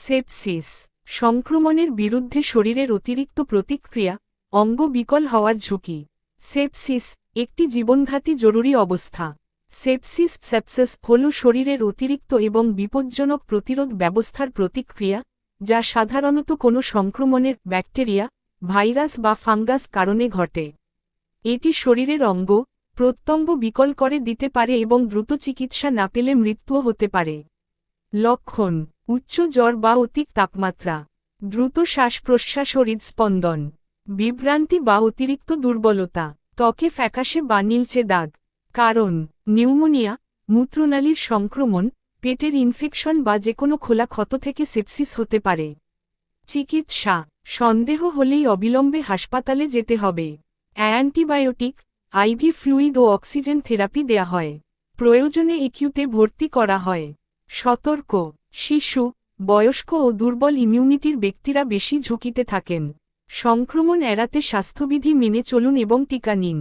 Sepsis, সংক্রমণের বিরুদ্ধে শরীরের অতিরিক্ত প্রতিক্রিয়া, অঙ্গ বিকল হওয়ার ঝুঁকি। সেপসিস, একটি জীবনঘাতী জরুরি অবস্থা। সেপসিস সেপসিস হল শরীরের অতিরিক্ত এবং বিপজ্জনক প্রতিরোধ ব্যবস্থার প্রতিক্রিয়া, যা সাধারণত কোনো সংক্রমণের ব্যাকটেরিয়া, ভাইরাস বা ফাঙ্গাস কারণে ঘটে। এটি শরীরের অঙ্গ, প্রত্যঙ্গ বিকল করে দিতে পারে এবং দ্রুত চিকিৎসা না পেলে মৃত্যুও হতে পারে। লক্ষণ, উচ্চ জ্বর বা অতিক তাপমাত্রা, দ্রুত শ্বাস প্রশ্বাস হৃদস্পন্দন, বিভ্রান্তি বা অতিরিক্ত দুর্বলতা, ত্বকে ফ্যাকাশে বা নীলচে দাগ, কারণ, নিউমোনিয়া, মূত্রনালীর সংক্রমণ, পেটের ইনফেকশন বা যে কোনো খোলা ক্ষত থেকে সেপসিস হতে পারে। চিকিৎসা, সন্দেহ হলেই অবিলম্বে হাসপাতালে যেতে হবে। অ্যান্টিবায়োটিক, আইভি ফ্লুইড ও অক্সিজেন থেরাপি দেয়া হয়। প্রয়োজনে একিউতে ভর্তি করা হয়। সতর্ক, শিশু, বয়স্ক ও দুর্বল ইমিউনিটির ব্যক্তিরা বেশি ঝুঁকিতে থাকেন। সংক্রমণ এড়াতে স্বাস্থ্যবিধি মেনে চলুন এবং টিকা নিন।